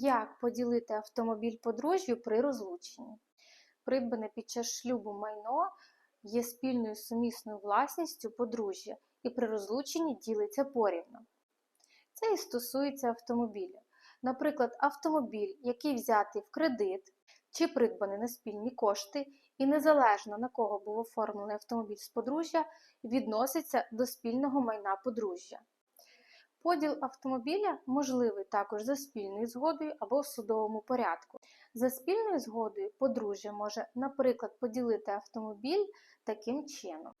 Як поділити автомобіль подружжю при розлученні? Придбане під час шлюбу майно є спільною сумісною власністю подружжя і при розлученні ділиться порівну. Це і стосується автомобіля. Наприклад, автомобіль, який взятий в кредит чи придбаний на спільні кошти, і незалежно на кого був оформлений автомобіль з подружжя, відноситься до спільного майна подружжя. Поділ автомобіля можливий також за спільною згодою або в судовому порядку. За спільною згодою подружжя може, наприклад, поділити автомобіль таким чином.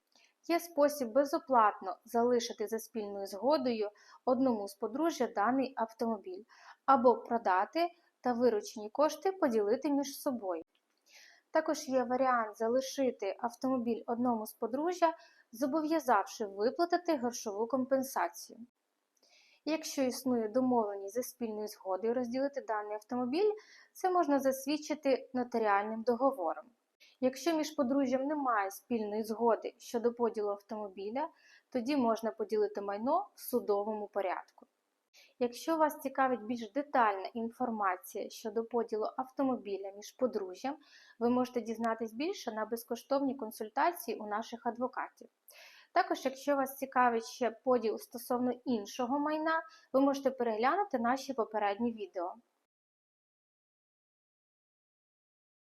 Є спосіб безоплатно залишити за спільною згодою одному з подружжя даний автомобіль або продати та виручені кошти поділити між собою. Також є варіант залишити автомобіль одному з подружжя, зобов'язавши виплатити грошову компенсацію. Якщо існує домовленість за спільною згодою розділити даний автомобіль, це можна засвідчити нотаріальним договором. Якщо між подружжям немає спільної згоди щодо поділу автомобіля, тоді можна поділити майно в судовому порядку. Якщо вас цікавить більш детальна інформація щодо поділу автомобіля між подружжям, ви можете дізнатись більше на безкоштовній консультації у наших адвокатів. Також, якщо вас цікавить ще поділ стосовно іншого майна, ви можете переглянути наші попередні відео.